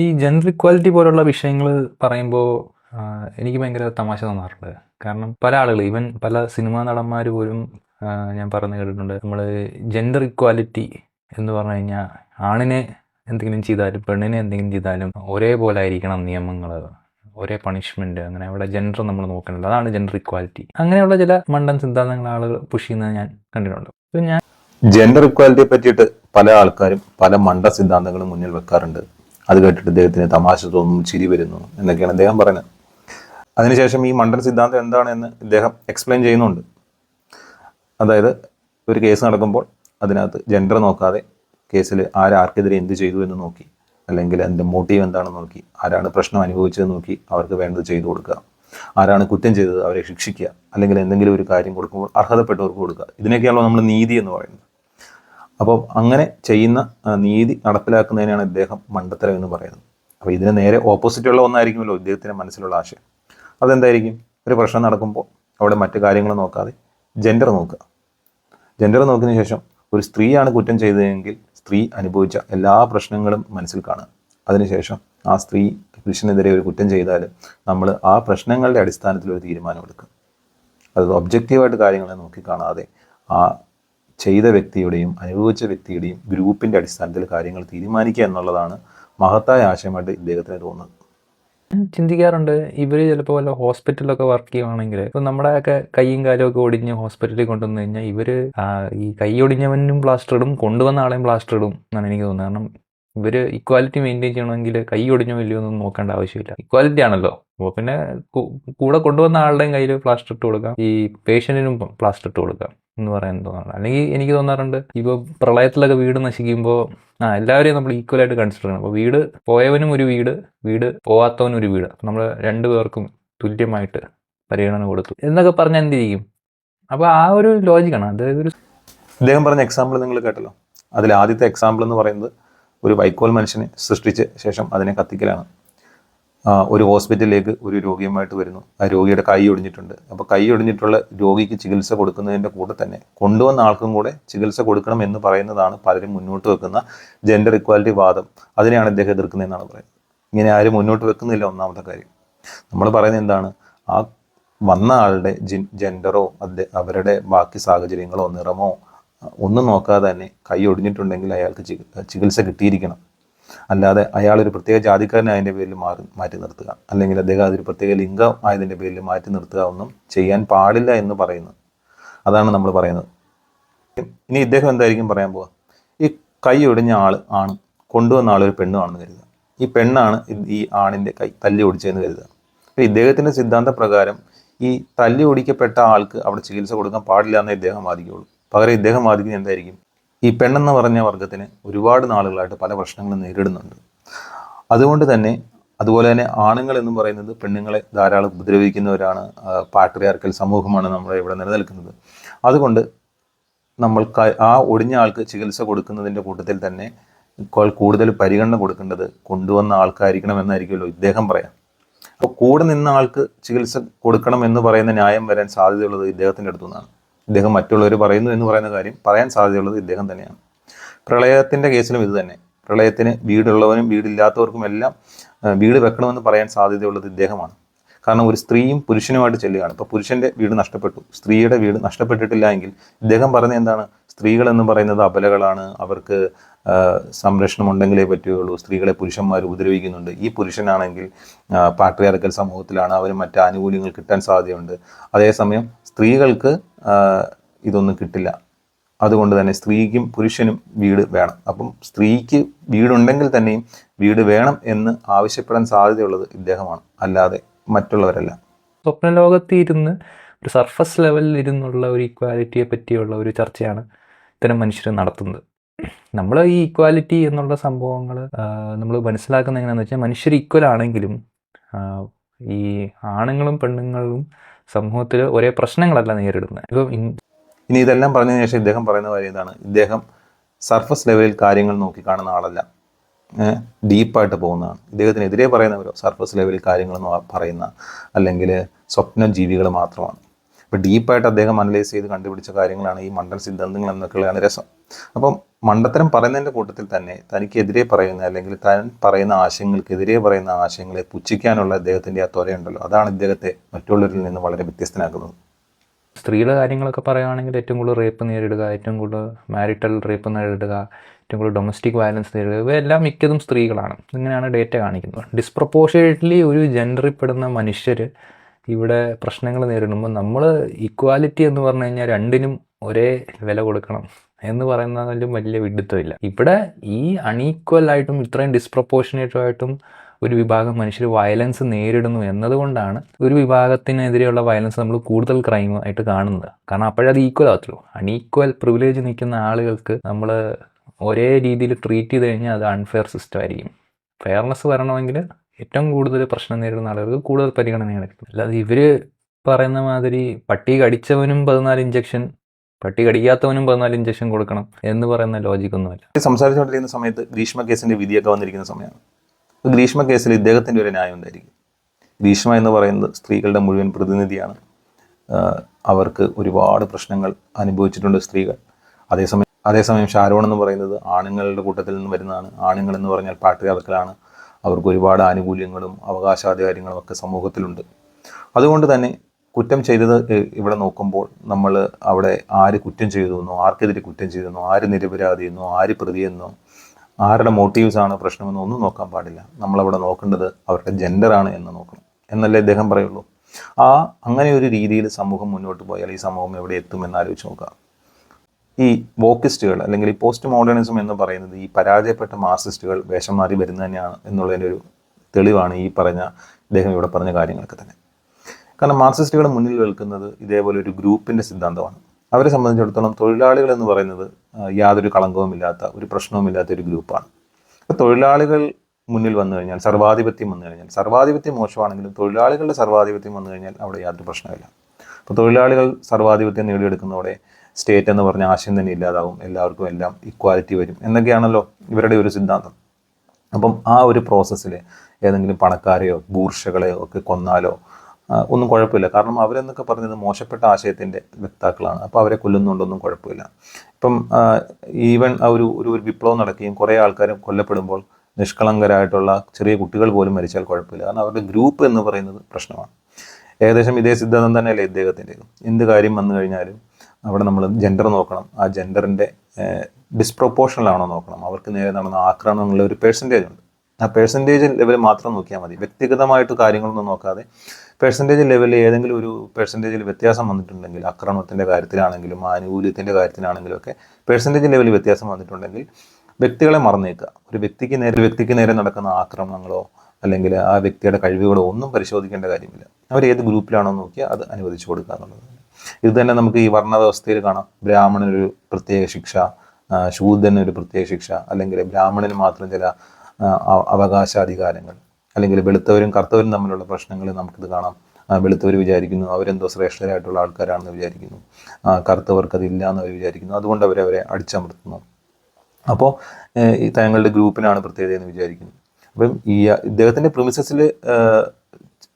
ഈ gender equality പോലുള്ള വിഷയങ്ങൾ പറയുമ്പോൾ എനിക്ക് ഭയങ്കര തമാശ തോന്നാറുണ്ട്. കാരണം പല ആളുകൾ ഈവൻ പല സിനിമാ നടന്മാർ പോലും ഞാൻ പറഞ്ഞു കേട്ടിട്ടുണ്ട്. നമ്മൾ ജെൻഡർ ഇക്വാലിറ്റി എന്ന് പറഞ്ഞു കഴിഞ്ഞാൽ ആണിനെ എന്തെങ്കിലും ചെയ്താലും പെണ്ണിനെ എന്തെങ്കിലും ചെയ്താലും ഒരേപോലെ ആയിരിക്കണം നിയമങ്ങൾ ഒരേ പണിഷ്മെന്റ് അങ്ങനെ അവിടെ ജെൻഡർ നമ്മൾ നോക്കുന്നുണ്ട്. അതാണ് ജെൻഡർ ഇക്വാലിറ്റി അങ്ങനെയുള്ള ചില മണ്ടൻ സിദ്ധാന്തങ്ങൾ ആളുകൾ പുഷ് ചെയ്യുന്നത് ഞാൻ കണ്ടിട്ടുണ്ട്. ഞാൻ ജെൻഡർ ഇക്വാലിറ്റിയെ പറ്റിയിട്ട് പല ആൾക്കാരും പല മണ്ട സിദ്ധാന്തങ്ങളും മുന്നിൽ വെക്കാറുണ്ട്. അത് കേട്ടിട്ട് ഇദ്ദേഹത്തിന് തമാശ തോന്നുന്നു ചിരി വരുന്നു എന്നൊക്കെയാണ് അദ്ദേഹം പറഞ്ഞത് അതിനുശേഷം ഈ മണ്ടൻ സിദ്ധാന്തം എന്താണെന്ന് ഇദ്ദേഹം എക്സ്പ്ലെയിൻ ചെയ്യുന്നുണ്ട്. അതായത് ഒരു കേസ് നടക്കുമ്പോൾ അതിനകത്ത് ജെൻഡർ നോക്കാതെ കേസിൽ ആരാർക്കെതിരെ എന്ത് ചെയ്തു എന്ന് നോക്കി അല്ലെങ്കിൽ അതിന്റെ മോട്ടീവ് എന്താണെന്ന് നോക്കി ആരാണ് പ്രശ്നം അനുഭവിച്ചത് നോക്കി അവർക്ക് വേണ്ടത് ചെയ്തു കൊടുക്കുക. ആരാണ് കുറ്റം ചെയ്തത് അവരെ ശിക്ഷിക്കുക അല്ലെങ്കിൽ എന്തെങ്കിലും ഒരു കാര്യം കൊടുക്കുമ്പോൾ അർഹതപ്പെട്ടവർക്ക് കൊടുക്കുക. ഇതിനൊക്കെയാണല്ലോ നമ്മൾ നീതി എന്ന് പറയുന്നത്. അപ്പോൾ അങ്ങനെ ചെയ്യുന്ന നീതി നടപ്പിലാക്കുന്നതിനാണ് ഇദ്ദേഹം മണ്ടത്തരം എന്ന് പറയുന്നത്. അപ്പോൾ ഇതിന് നേരെ ഓപ്പോസിറ്റുള്ള ഒന്നായിരിക്കുമല്ലോ ഇദ്ദേഹത്തിന്റെ മനസ്സിലുള്ള ആശയം. അതെന്തായിരിക്കും? ഒരു പ്രശ്നം നടക്കുമ്പോൾ അവിടെ മറ്റു കാര്യങ്ങൾ നോക്കാതെ ജെൻഡർ നോക്കുക. ജെൻഡർ നോക്കുന്ന ശേഷം ഒരു സ്ത്രീയാണ് കുറ്റം ചെയ്തതെങ്കിൽ സ്ത്രീ അനുഭവിച്ച എല്ലാ പ്രശ്നങ്ങളും മനസ്സിൽ കാണുക. അതിനുശേഷം ആ സ്ത്രീ പുരുഷനെതിരെ ഒരു കുറ്റം ചെയ്താൽ നമ്മൾ ആ പ്രശ്നങ്ങളുടെ അടിസ്ഥാനത്തിൽ ഒരു തീരുമാനമെടുക്കുക അത് ഒബ്ജക്റ്റീവായിട്ട് കാര്യങ്ങളെ നോക്കി കാണാതെ ആ ചെയ്ത വ്യക്തിയുടെയും അനുഭവിച്ച വ്യക്തിയുടെയും ഗ്രൂപ്പിന്റെ അടിസ്ഥാനത്തിൽ കാര്യങ്ങൾ തീരുമാനിക്കുക എന്നുള്ളതാണ് മഹത്തായ ആശയമായിട്ട് ഇദ്ദേഹത്തിന് തോന്നുന്നത്. ചിന്തിക്കാറുണ്ട് ഇവർ ചിലപ്പോൾ വല്ല ഹോസ്പിറ്റലിലൊക്കെ വർക്ക് ചെയ്യുവാണെങ്കിൽ ഇപ്പം നമ്മുടെയൊക്കെ കൈയും കാലും ഒക്കെ ഒടിഞ്ഞ് ഹോസ്പിറ്റലിൽ കൊണ്ടുവന്നു കഴിഞ്ഞാൽ ഇവർ ഈ കൈ ഒടിഞ്ഞവനും പ്ലാസ്റ്റർ ഇടും കൊണ്ടുവന്ന ആളെയും പ്ലാസ്റ്റർ ഇടും എന്നാണ് എനിക്ക് തോന്നുന്നത്. കാരണം ഇവർ ഇക്വാലിറ്റി മെയിന്റെയിൻ ചെയ്യണമെങ്കിൽ കൈ ഒടിഞ്ഞോ ഇല്ലയോ ഒന്നും നോക്കേണ്ട ആവശ്യമില്ല. ഇക്വാലിറ്റി ആണല്ലോ. അപ്പോൾ പിന്നെ കൂടെ കൊണ്ടുവന്ന ആളുടെയും കയ്യിൽ പ്ലാസ്റ്റർ ഇട്ട് കൊടുക്കാം. ഈ പേഷ്യന്റിനും പ്ലാസ്റ്റർ ഇട്ട് കൊടുക്കാം എന്ന് പറയാൻ തോന്നാറുണ്ട്. അല്ലെങ്കിൽ എനിക്ക് തോന്നാറുണ്ട് ഇപ്പോൾ പ്രളയത്തിലൊക്കെ വീട് നശിക്കുമ്പോൾ ആ എല്ലാവരെയും നമ്മൾ ഈക്വലായിട്ട് കൺസിഡർ ചെയ്യണം. അപ്പോൾ വീട് പോയവനും ഒരു വീട് വീട് പോവാത്തവനും ഒരു വീട്. നമ്മൾ രണ്ടു പേർക്കും തുല്യമായിട്ട് പരിഗണന കൊടുത്തു. എന്നൊക്കെ പറഞ്ഞാൽ എന്തിരിക്കും? അപ്പോൾ ആ ഒരു ലോജിക്കാണ് അതായത് ഒരു അദ്ദേഹം പറഞ്ഞ എക്സാമ്പിൾ നിങ്ങൾ കേട്ടല്ലോ. അതിൽ ആദ്യത്തെ എക്സാമ്പിൾ എന്ന് പറയുന്നത് ഒരു വൈക്കോൽ മനുഷ്യനെ സൃഷ്ടിച്ച ശേഷം അതിനെ കത്തിക്കലാണ്. ഒരു ഹോസ്പിറ്റലിലേക്ക് ഒരു രോഗിയുമായിട്ട് വരുന്നു. ആ രോഗിയുടെ കൈ ഒടിഞ്ഞിട്ടുണ്ട്. അപ്പോൾ കൈ ഒടിഞ്ഞിട്ടുള്ള രോഗിക്ക് ചികിത്സ കൊടുക്കുന്നതിന്റെ കൂടെ തന്നെ കൊണ്ടുവന്ന ആൾക്കും കൂടെ ചികിത്സ കൊടുക്കണം എന്ന് പറയുന്നതാണ് പലരും മുന്നോട്ട് വെക്കുന്ന ജെൻഡർ ഇക്വാലിറ്റി വാദം. അതിനെയാണ് അദ്ദേഹം എതിർക്കുന്നതെന്നാണ് പറയുന്നത്. ഇങ്ങനെ ആരും മുന്നോട്ട് വെക്കുന്നില്ല ഒന്നാമത്തെ കാര്യം. നമ്മൾ പറയുന്നത് എന്താണ്? ആ വന്ന ആളുടെ ജെൻഡറോ അദ്ദേഹം അവരുടെ ബാക്കി സാഹചര്യങ്ങളോ നിറമോ ഒന്നും നോക്കാതെ തന്നെ കൈ ഒടിഞ്ഞിട്ടുണ്ടെങ്കിൽ അയാൾക്ക് ചികി- ചികിത്സ കിട്ടിയിരിക്കണം. അല്ലാതെ അയാൾ ഒരു പ്രത്യേക ജാതിക്കാരനായതിന്റെ പേരിൽ മാറി മാറ്റി നിർത്തുക. അല്ലെങ്കിൽ അദ്ദേഹം അതൊരു പ്രത്യേക ലിംഗം ആയതിന്റെ പേരിൽ മാറ്റി നിർത്തുക ഒന്നും ചെയ്യാൻ പാടില്ല എന്ന് പറയുന്നു അതാണ് നമ്മൾ പറയുന്നത്. ഇനി ഇദ്ദേഹം എന്തായിരിക്കും പറയാൻ പോവുക? ഈ കൈ ഒടിഞ്ഞ ആൾ ആണ് കൊണ്ടുവന്ന ആൾ ഒരു പെണ്ണാണെന്ന് കരുതുക. ഈ പെണ്ണാണ് ഈ ആണിന്റെ കൈ തല്ലി ഒടിച്ചതെന്ന് കരുതുക. അപ്പോൾ ഇദ്ദേഹത്തിന്റെ സിദ്ധാന്ത പ്രകാരം ഈ തല്ലി ഒടിക്കപ്പെട്ട ആൾക്ക് അവിടെ ചികിത്സ കൊടുക്കാൻ പാടില്ല എന്നേ ഇദ്ദേഹം വാദിക്കുകയുള്ളൂ. പകരം ഇദ്ദേഹം വാദിക്കുന്നത് എന്തായിരിക്കും? ഈ പെണ്ണെന്ന് പറഞ്ഞ വർഗത്തിന് ഒരുപാട് നാളുകളായിട്ട് പല പ്രശ്നങ്ങളും നേരിടുന്നുണ്ട്. അതുകൊണ്ട് തന്നെ അതുപോലെ തന്നെ ആണുങ്ങൾ എന്ന് പറയുന്നത് പെണ്ണുങ്ങളെ ധാരാളം ഉപദ്രവിക്കുന്നവരാണ് പാട്രിയാർക്കൽ സമൂഹമാണ് നമ്മുടെ ഇവിടെ നിലനിൽക്കുന്നത്. അതുകൊണ്ട് നമ്മൾ ആ ഒടിഞ്ഞ ആൾക്ക് ചികിത്സ കൊടുക്കുന്നതിന്റെ കൂട്ടത്തിൽ തന്നെ കൂടുതൽ പരിഗണന കൊടുക്കേണ്ടത് കൊണ്ടുവന്ന ആൾക്കായിരിക്കണം എന്നായിരിക്കുമല്ലോ ഇദ്ദേഹം പറയാം. അപ്പോൾ കൂടെ നിന്ന ആൾക്ക് ചികിത്സ കൊടുക്കണം എന്ന് പറയുന്ന ന്യായം വരാൻ സാധ്യതയുള്ളത് ഇദ്ദേഹത്തിന്റെ അടുത്തു നിന്നാണ് ഇദ്ദേഹം മറ്റുള്ളവർ പറയുന്നു എന്ന് പറയുന്ന കാര്യം പറയാൻ സാധ്യതയുള്ളത് ഇദ്ദേഹം തന്നെയാണ്. പ്രളയത്തിന്റെ കേസിലും ഇത് തന്നെ. പ്രളയത്തിന് വീടുള്ളവനും വീടില്ലാത്തവർക്കും എല്ലാം വീട് വെക്കണമെന്ന് പറയാൻ സാധ്യതയുള്ളത് ഇദ്ദേഹമാണ്. കാരണം ഒരു സ്ത്രീയും പുരുഷനുമായിട്ട് ചെല്ലുകയാണ്. ഇപ്പോൾ പുരുഷന്റെ വീട് നഷ്ടപ്പെട്ടു. സ്ത്രീയുടെ വീട് നഷ്ടപ്പെട്ടിട്ടില്ല എങ്കിൽ ഇദ്ദേഹം പറഞ്ഞ എന്താണ്? സ്ത്രീകളെന്ന് പറയുന്നത് അപലകളാണ്. അവർക്ക് സംരക്ഷണം ഉണ്ടെങ്കിലേ പറ്റുകയുള്ളൂ. സ്ത്രീകളെ പുരുഷന്മാർ ഉപദ്രവിക്കുന്നുണ്ട്. ഈ പുരുഷനാണെങ്കിൽ പാട്രിയാർക്കൽ സമൂഹത്തിലാണ് അവർ മറ്റ് ആനുകൂല്യങ്ങൾ കിട്ടാൻ സാധ്യതയുണ്ട്. അതേസമയം സ്ത്രീകൾക്ക് ഇതൊന്നും കിട്ടില്ല. അതുകൊണ്ട് തന്നെ സ്ത്രീക്കും പുരുഷനും വീട് വേണം. അപ്പം സ്ത്രീക്ക് വീടുണ്ടെങ്കിൽ തന്നെയും വീട് വേണം എന്ന് ആവശ്യപ്പെടാൻ സാധ്യതയുള്ളത് ഇദ്ദേഹമാണ്. അല്ലാതെ മറ്റുള്ളവരല്ല. സ്വപ്ന ലോകത്ത് ഇരുന്ന് ഒരു സർഫസ് ലെവലിൽ ഇരുന്നുള്ള ഒരു ഇക്വാലിറ്റിയെ പറ്റിയുള്ള ഒരു ചർച്ചയാണ് ഇത്തരം മനുഷ്യർ നടത്തുന്നത്. നമ്മൾ ഈ ഇക്വാലിറ്റി എന്നുള്ള സംഭവങ്ങൾ നമ്മൾ മനസ്സിലാക്കുന്ന എങ്ങനെയാണെന്ന് വെച്ചാൽ മനുഷ്യർ ഈക്വൽ ആണെങ്കിലും ഈ ആണുങ്ങളും പെണ്ണുങ്ങളും സമൂഹത്തിൽ ഒരേ പ്രശ്നങ്ങളല്ല നേരിടുന്നത്. ഇപ്പം ഇൻ- ഇനി ഇതെല്ലാം പറഞ്ഞതിന് ശേഷം ഇദ്ദേഹം പറയുന്ന കാര്യം ഇതാണ്. ഇദ്ദേഹം സർഫസ് ലെവലിൽ കാര്യങ്ങൾ നോക്കി കാണുന്ന ആളല്ല. ഡീപ്പായിട്ട് പോകുന്നതാണ്. ഇദ്ദേഹത്തിനെതിരെ പറയുന്നവരോ സർഫസ് ലെവലിൽ കാര്യങ്ങൾ പറയുന്ന അല്ലെങ്കിൽ സ്വപ്ന ജീവികൾ മാത്രമാണ്. അപ്പോൾ ഡീപ്പായിട്ട് അദ്ദേഹം അനലൈസ് ചെയ്ത് കണ്ടുപിടിച്ച കാര്യങ്ങളാണ് ഈ മണ്ഡൽ സിദ്ധാന്തങ്ങൾ എന്നൊക്കെയുള്ളതാണ് രസം. അപ്പം മണ്ടത്തരം പറയുന്നതിന്റെ കൂട്ടത്തിൽ തന്നെ തനിക്കെതിരെ പറയുന്ന അല്ലെങ്കിൽ താൻ പറയുന്ന ആശയങ്ങൾക്കെതിരെ പറയുന്ന ആശയങ്ങളെ പുച്ഛിക്കാനുള്ള അദ്ദേഹത്തിന്റെ ആ ത്വരയുണ്ടല്ലോ. അതാണ് ഇദ്ദേഹത്തെ മറ്റുള്ളവരിൽ നിന്ന് വളരെ വ്യത്യസ്തനാക്കുന്നത്. സ്ത്രീയുടെ കാര്യങ്ങളൊക്കെ പറയുകയാണെങ്കിൽ ഏറ്റവും കൂടുതൽ റേപ്പ് നേരിടുക ഏറ്റവും കൂടുതൽ മാരിറ്റൽ റേപ്പ് നേരിടുക ഏറ്റവും കൂടുതൽ ഡൊമസ്റ്റിക് വയലൻസ് നേരിടുക ഇവയെല്ലാം മിക്കതും സ്ത്രീകളാണ്. ഇങ്ങനെയാണ് ഡേറ്റ കാണിക്കുന്നത്. ഡിസ്പ്രപ്പോർഷനേറ്റ്ലി ഒരു ജെൻഡറിൽ പെടുന്ന മനുഷ്യർ ഇവിടെ പ്രശ്നങ്ങൾ നേരിടുമ്പോൾ നമ്മൾ ഇക്വാലിറ്റി എന്ന് പറഞ്ഞു കഴിഞ്ഞാൽ രണ്ടിനും ഒരേ വില കൊടുക്കണം എന്ന് പറയുന്നതിലും വലിയ വിഡിത്തമില്ല ഇവിടെ ഈ അൺഈക്വൽ ആയിട്ടും ഇത്രയും ഡിസ്പ്രപ്പോർഷനേറ്റുമായിട്ടും ഒരു വിഭാഗം മനുഷ്യർ വയലൻസ് നേരിടുന്നു എന്നതുകൊണ്ടാണ് ഒരു വിഭാഗത്തിനെതിരെയുള്ള വയലൻസ് നമ്മൾ കൂടുതൽ ക്രൈം ആയിട്ട് കാണുന്നത്. കാരണം അപ്പോഴത് ഈക്വൽ ആകത്തുള്ളൂ അൺഈക്വൽ പ്രിവിലേജ് നിൽക്കുന്ന ആളുകൾക്ക് നമ്മൾ ഒരേ രീതിയിൽ ട്രീറ്റ് ചെയ്ത് കഴിഞ്ഞാൽ അത് അൺഫെയർ സിസ്റ്റം ആയിരിക്കും. ഫെയർനെസ് വരണമെങ്കിൽ ഏറ്റവും കൂടുതൽ പ്രശ്നം നേരിടുന്ന ആളുകൾക്ക് കൂടുതൽ പരിഗണനയാണ് കിട്ടുന്നത്. അല്ലാതെ ഇവർ പറയുന്ന മാതിരി പട്ടി കടിച്ചവനും പതിനാല് ഇഞ്ചക്ഷൻ പട്ടി കടിക്കാത്തവനും പതിനാല് ഇഞ്ചക്ഷൻ കൊടുക്കണം എന്ന് പറയുന്ന ലോജിക് ലോജിക്കൊന്നുമല്ല സംസാരിച്ചുകൊണ്ടിരിക്കുന്ന സമയത്ത് ഗ്രീഷ്മ കേസിന്റെ വിധിയൊക്കെ വന്നിരിക്കുന്ന സമയമാണ്. ഗ്രീഷ്മ കേസിൽ ഇദ്ദേഹത്തിന്റെ ഒരു ന്യായം ഉണ്ടായിരിക്കും. ഗ്രീഷ്മ എന്ന് പറയുന്നത് സ്ത്രീകളുടെ മുഴുവൻ പ്രതിനിധിയാണ്. അവർക്ക് ഒരുപാട് പ്രശ്നങ്ങൾ അനുഭവിച്ചിട്ടുണ്ട് സ്ത്രീകൾ. അതേസമയം അതേസമയം ഷാരോൺ എന്ന് പറയുന്നത് ആണുങ്ങളുടെ കൂട്ടത്തിൽ നിന്ന് വരുന്നതാണ്. ആണുങ്ങൾ എന്ന് പറഞ്ഞാൽ പാട്രിയാർക്കലാണ് അവർക്ക് ഒരുപാട് ആനുകൂല്യങ്ങളും അവകാശാധികാരങ്ങളും ഒക്കെ സമൂഹത്തിലുണ്ട്. അതുകൊണ്ട് തന്നെ കുറ്റം ചെയ്തത് ഇവിടെ നോക്കുമ്പോൾ നമ്മൾ അവിടെ ആര് കുറ്റം ചെയ്തു എന്നോ ആർക്കെതിരെ കുറ്റം ചെയ്തു ചെയ്തെന്നോ ആര് നിരപരാധിയെന്നോ ആര് പ്രതിയെന്നോ ആരുടെ മോട്ടീവ്സ് ആണ് പ്രശ്നമെന്നോ ഒന്നും നോക്കാൻ പാടില്ല. നമ്മളവിടെ നോക്കേണ്ടത് അവരുടെ ജെൻഡറാണ് എന്ന് നോക്കണം. എന്നല്ലേ ഇദ്ദേഹം പറയുള്ളൂ. ആ അങ്ങനെ ഒരു രീതിയിൽ സമൂഹം മുന്നോട്ട് പോയാൽ ഈ സമൂഹം എവിടെ എത്തുമെന്ന് ആലോചിച്ച് നോക്കുക. ഈ വോക്കിസ്റ്റുകൾ അല്ലെങ്കിൽ ഈ പോസ്റ്റ് മോഡേണിസം എന്ന് പറയുന്നത് ഈ പരാജയപ്പെട്ട മാർസിസ്റ്റുകൾ വേഷം മാറി വരുന്നത് തന്നെയാണ് എന്നുള്ളതിന്റെ ഒരു തെളിവാണ് ഈ പറഞ്ഞ ഇദ്ദേഹം ഇവിടെ പറഞ്ഞ കാര്യങ്ങളൊക്കെ തന്നെ. കാരണം മാർക്സിസ്റ്റുകൾ മുന്നിൽ നിൽക്കുന്നത് ഇതേപോലെ ഒരു ഗ്രൂപ്പിന്റെ സിദ്ധാന്തമാണ്. അവരെ സംബന്ധിച്ചിടത്തോളം തൊഴിലാളികൾ എന്ന് പറയുന്നത് യാതൊരു കളങ്കവുമില്ലാത്ത ഒരു പ്രശ്നവുമില്ലാത്ത ഒരു ഗ്രൂപ്പാണ്. അപ്പോൾ തൊഴിലാളികൾ മുന്നിൽ വന്നു കഴിഞ്ഞാൽ സർവാധിപത്യം വന്നു കഴിഞ്ഞാൽ സർവാധിപത്യം മോശമാണെങ്കിലും തൊഴിലാളികളുടെ സർവാധിപത്യം വന്നു കഴിഞ്ഞാൽ അവിടെ യാതൊരു പ്രശ്നമില്ല അപ്പോൾ തൊഴിലാളികൾ സർവാധിപത്യം നേടിയെടുക്കുന്നതോടെ സ്റ്റേറ്റ് എന്ന് പറഞ്ഞ ആശയം തന്നെ ഇല്ലാതാവും. എല്ലാവർക്കും എല്ലാം ഇക്വാലിറ്റി വരും. എന്നൊക്കെയാണല്ലോ ഇവരുടെ ഒരു സിദ്ധാന്തം. അപ്പം ആ ഒരു പ്രോസസ്സിൽ ഏതെങ്കിലും പണക്കാരെയോ ബൂർഷകളെയോ ഒക്കെ കൊന്നാലോ ഒന്നും കുഴപ്പമില്ല. കാരണം അവരെന്നൊക്കെ പറഞ്ഞത് മോശപ്പെട്ട ആശയത്തിന്റെ വ്യക്താക്കളാണ്. അപ്പോൾ അവരെ കൊല്ലുന്നുണ്ടൊന്നും കുഴപ്പമില്ല. ഇപ്പം ഈവൻ ഒരു ഒരു ഒരു വിപ്ലവം നടക്കുകയും കുറേ ആൾക്കാരും കൊല്ലപ്പെടുമ്പോൾ നിഷ്കളങ്കരായിട്ടുള്ള ചെറിയ കുട്ടികൾ പോലും മരിച്ചാൽ കുഴപ്പമില്ല. കാരണം അവരുടെ ഗ്രൂപ്പ് എന്ന് പറയുന്നത് പ്രശ്നമാണ്. ഏകദേശം ഇതേ സിദ്ധാന്തം തന്നെയല്ലേ ഇദ്ദേഹത്തിന്റെ എന്ത് കാര്യം വന്നു കഴിഞ്ഞാലും അവിടെ നമ്മൾ ജെൻഡർ നോക്കണം. ആ ജെൻഡറിന്റെ ഡിസ്പ്രൊപ്പോർഷണലാണോ നോക്കണം. അവർക്ക് നേരെ നടന്ന ആക്രമണങ്ങളുടെ ഒരു പേഴ്സന്റേജ് ഉണ്ട്. ആ പേഴ്സന്റേജ് ലെവൽ മാത്രം നോക്കിയാൽ മതി. വ്യക്തിഗതമായിട്ട് കാര്യങ്ങളൊന്നും നോക്കാതെ പേഴ്സന്റേജ് ലെവലിൽ ഏതെങ്കിലും ഒരു പേഴ്സന്റേജിൽ വ്യത്യാസം വന്നിട്ടുണ്ടെങ്കിൽ ആക്രമണത്തിന്റെ കാര്യത്തിലാണെങ്കിലും ആനുകൂല്യത്തിന്റെ കാര്യത്തിലാണെങ്കിലും ഒക്കെ പേഴ്സന്റേജ് ലെവലിൽ വ്യത്യാസം വന്നിട്ടുണ്ടെങ്കിൽ വ്യക്തികളെ മറന്നേക്കുക. ഒരു വ്യക്തിക്ക് നേരെ വ്യക്തിക്ക് നേരെ നടക്കുന്ന ആക്രമണങ്ങളോ അല്ലെങ്കിൽ ആ വ്യക്തിയുടെ കഴിവുകളോ ഒന്നും പരിശോധിക്കേണ്ട കാര്യമില്ല. അവർ ഏത് ഗ്രൂപ്പിലാണോ നോക്കിയാൽ അത് അനുവദിച്ചു കൊടുക്കുക എന്നുള്ളത് ഇത് തന്നെ നമുക്ക് ഈ വർണ വ്യവസ്ഥയിൽ കാണാം. ബ്രാഹ്മണനൊരു പ്രത്യേക ശിക്ഷ ആ, ശൂദ്രന് ഒരു പ്രത്യേക ശിക്ഷ അല്ലെങ്കിൽ ബ്രാഹ്മണന് മാത്രം ചില അവകാശാധികാരങ്ങൾ അല്ലെങ്കിൽ വെളുത്തവരും കറുത്തവരും തമ്മിലുള്ള പ്രശ്നങ്ങൾ നമുക്കിത് കാണാം. വെളുത്തവർ വിചാരിക്കുന്നു അവരെന്തോ ശ്രേഷ്ഠരായിട്ടുള്ള ആൾക്കാരാണെന്ന് വിചാരിക്കുന്നു. കറുത്തവർക്ക് അതില്ല എന്ന് അവർ വിചാരിക്കുന്നു. അതുകൊണ്ട് അവരെ അവരെ അടിച്ചമർത്തുന്നു. അപ്പോൾ ഈ തങ്ങളുടെ ഗ്രൂപ്പിനാണ് പ്രത്യേകത എന്ന് വിചാരിക്കുന്നു. അപ്പം ഈ ഇദ്ദേഹത്തിന്റെ പ്രിമിസസിൽ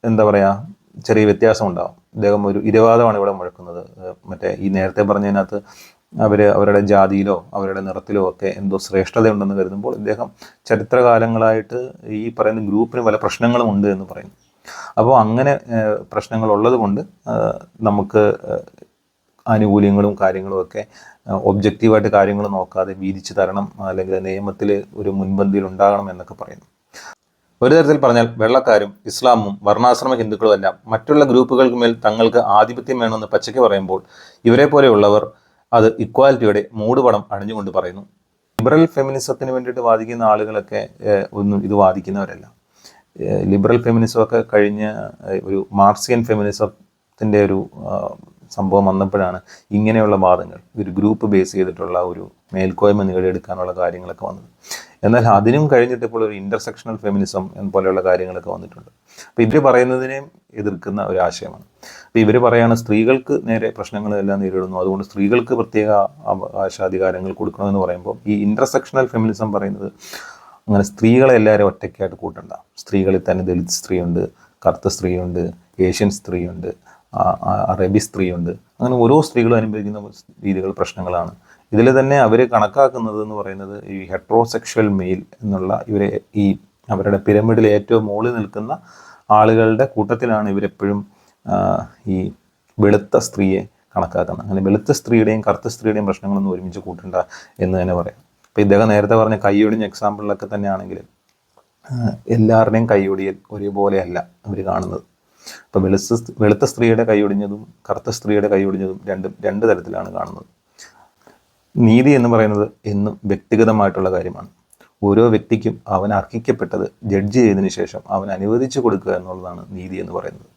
എന്താ പറയുക ചെറിയ വ്യത്യാസം ഉണ്ടാവും ഇദ്ദേഹം ഒരു ഇരവാദമാണ് ഇവിടെ മുഴക്കുന്നത്. മറ്റേ ഈ നേരത്തെ പറഞ്ഞതിനകത്ത് അവർ അവരുടെ ജാതിയിലോ അവരുടെ നിറത്തിലോ ഒക്കെ എന്തോ ശ്രേഷ്ഠതയുണ്ടെന്ന് കരുതുമ്പോൾ ഇദ്ദേഹം ചരിത്രകാലങ്ങളായിട്ട് ഈ പറയുന്ന ഗ്രൂപ്പിന് പല പ്രശ്നങ്ങളും ഉണ്ട് എന്ന് പറയുന്നു. അപ്പോൾ അങ്ങനെ പ്രശ്നങ്ങളുള്ളത് കൊണ്ട് നമുക്ക് ആനുകൂല്യങ്ങളും കാര്യങ്ങളും ഒക്കെ ഒബ്ജക്റ്റീവായിട്ട് കാര്യങ്ങൾ നോക്കാതെ വീതിച്ചു തരണം അല്ലെങ്കിൽ നിയമത്തിൽ ഒരു മുൻപന്തിയിൽ ഉണ്ടാകണം എന്നൊക്കെ പറയുന്നു. ഒരു തരത്തിൽ പറഞ്ഞാൽ വെള്ളക്കാരും ഇസ്ലാമും വർണാശ്രമ ഹിന്ദുക്കളും എല്ലാം മറ്റുള്ള ഗ്രൂപ്പുകൾക്ക് മേൽ തങ്ങൾക്ക് ആധിപത്യം വേണമെന്ന് പച്ചയ്ക്ക് പറയുമ്പോൾ ഇവരെ പോലെയുള്ളവർ അത് ഇക്വാലിറ്റിയുടെ മൂടുപടം അണിഞ്ഞുകൊണ്ട് പറയുന്നു. ലിബറൽ ഫെമിനിസത്തിന് വേണ്ടിയിട്ട് വാദിക്കുന്ന ആളുകളൊക്കെ ഒന്നും ഇത് വാദിക്കുന്നവരല്ല. ലിബറൽ ഫെമിനിസമൊക്കെ കഴിഞ്ഞ ഒരു മാർക്സിയൻ ഫെമിനിസത്തിന്റെ ഒരു സംഭവം വന്നപ്പോഴാണ് ഇങ്ങനെയുള്ള വാദങ്ങൾ ഒരു ഗ്രൂപ്പ് ബേസ് ചെയ്തിട്ടുള്ള ഒരു മേൽക്കോയ്മ നേടിയെടുക്കാനുള്ള കാര്യങ്ങളൊക്കെ വന്നത്. എന്നാൽ അതിനും കഴിഞ്ഞിട്ട് ഇപ്പോൾ ഒരു ഇന്റർസെക്ഷണൽ ഫെമിനിസം പോലെയുള്ള കാര്യങ്ങളൊക്കെ വന്നിട്ടുണ്ട്. അപ്പോൾ ഇവർ പറയുന്നതിനെ എതിർക്കുന്ന ഒരു ആശയമാണ്. അപ്പോൾ ഇവർ പറയാണ് സ്ത്രീകൾക്ക് നേരെ പ്രശ്നങ്ങളെല്ലാം നേരിടുന്നു. അതുകൊണ്ട് സ്ത്രീകൾക്ക് പ്രത്യേക അവകാശാധികാരങ്ങൾ കൊടുക്കണമെന്ന് പറയുമ്പോൾ ഈ ഇന്റർസെക്ഷണൽ ഫെമിനിസം പറയുന്നത് അങ്ങനെ സ്ത്രീകളെ എല്ലാവരും ഒറ്റയ്ക്കായിട്ട് കൂട്ടണ്ട. സ്ത്രീകളിൽ തന്നെ ദളിത് സ്ത്രീയുണ്ട് കറുത്ത സ്ത്രീയുണ്ട് ഏഷ്യൻ സ്ത്രീയുണ്ട് ആ- ആ അറബി സ്ത്രീയുണ്ട്. അങ്ങനെ ഓരോ സ്ത്രീകളും അനുഭവിക്കുന്ന രീതികൾ പ്രശ്നങ്ങളാണ്. ഇതിൽ തന്നെ അവർ കണക്കാക്കുന്നത് എന്ന് പറയുന്നത് ഈ ഹെട്രോസെക്ഷൽ മെയിൽ എന്നുള്ള ഇവരെ ഈ അവരുടെ പിരമിഡിൽ ഏറ്റവും മുകളിൽ നിൽക്കുന്ന ആളുകളുടെ കൂട്ടത്തിലാണ് ഇവരെപ്പോഴും ഈ വെളുത്ത സ്ത്രീയെ കണക്കാക്കുന്നത്. അങ്ങനെ വെളുത്ത സ്ത്രീയുടെയും കറുത്ത സ്ത്രീയുടെയും പ്രശ്നങ്ങളൊന്നും ഒരുമിച്ച് കൂട്ടണ്ട എന്ന് തന്നെ പറയാം. അപ്പോൾ ഇദ്ദേഹം നേരത്തെ പറഞ്ഞ കൈയൊടിഞ്ഞ എക്സാമ്പിളിലൊക്കെ തന്നെയാണെങ്കിൽ എല്ലാവരുടെയും കൈയൊടിയൽ ഒരേപോലെയല്ല അവർ കാണുന്നത്. അപ്പോൾ വെളുത്ത വെളുത്ത സ്ത്രീയുടെ കൈയൊടിഞ്ഞതും കറുത്ത സ്ത്രീയുടെ കൈയൊടിഞ്ഞതും രണ്ടും രണ്ട് തരത്തിലാണ് കാണുന്നത്. നീതി എന്ന് പറയുന്നത് എന്നും വ്യക്തിഗതമായിട്ടുള്ള കാര്യമാണ്. ഓരോ വ്യക്തിക്കും അവൻ അർഹിക്കപ്പെട്ടത് ജഡ്ജ് ചെയ്തതിനു ശേഷം അവൻ അനുവദിച്ചു കൊടുക്കുക എന്നുള്ളതാണ് നീതി എന്ന് പറയുന്നത്.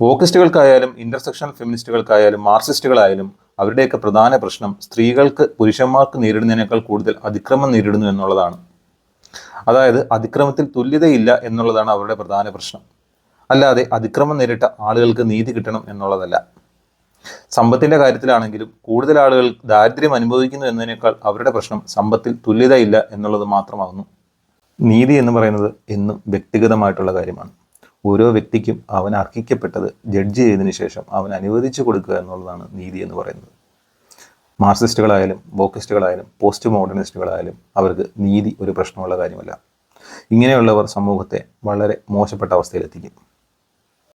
വോക്കിസ്റ്റുകൾക്കായാലും ഇന്റർസെക്ഷണൽ ഫെമിനിസ്റ്റുകൾക്കായാലും മാർക്സിസ്റ്റുകളായാലും അവരുടെയൊക്കെ പ്രധാന പ്രശ്നം സ്ത്രീകൾക്ക് പുരുഷന്മാർക്ക് നേരിടുന്നതിനേക്കാൾ കൂടുതൽ അതിക്രമം നേരിടുന്നു എന്നുള്ളതാണ്. അതായത് അതിക്രമത്തിൽ തുല്യതയില്ല എന്നുള്ളതാണ് അവരുടെ പ്രധാന പ്രശ്നം. അല്ലാതെ അതിക്രമം നേരിട്ട ആളുകൾക്ക് നീതി കിട്ടണം എന്നുള്ളതല്ല. സമ്പത്തിന്റെ കാര്യത്തിലാണെങ്കിലും കൂടുതൽ ആളുകൾ ദാരിദ്ര്യം അനുഭവിക്കുന്നു എന്നതിനേക്കാൾ അവരുടെ പ്രശ്നം സമ്പത്തിൽ തുല്യതയില്ല എന്നുള്ളത് മാത്രമാകുന്നു നീതി എന്ന് പറയുന്നത് എന്നും വ്യക്തിഗതമായിട്ടുള്ള കാര്യമാണ്. ഓരോ വ്യക്തിക്കും അവൻ അർഹിക്കപ്പെട്ടത് ജഡ്ജ് ചെയ്തതിന് ശേഷം അവൻ അനുവദിച്ചു കൊടുക്കുക എന്നുള്ളതാണ് നീതി എന്ന് പറയുന്നത്. മാർക്സിസ്റ്റുകളായാലും വോക്കിസ്റ്റുകളായാലും പോസ്റ്റ് മോഡേണിസ്റ്റുകളായാലും അവർക്ക് നീതി ഒരു പ്രശ്നമുള്ള കാര്യമല്ല. ഇങ്ങനെയുള്ളവർ സമൂഹത്തെ വളരെ മോശപ്പെട്ട അവസ്ഥയിലെത്തിക്കും.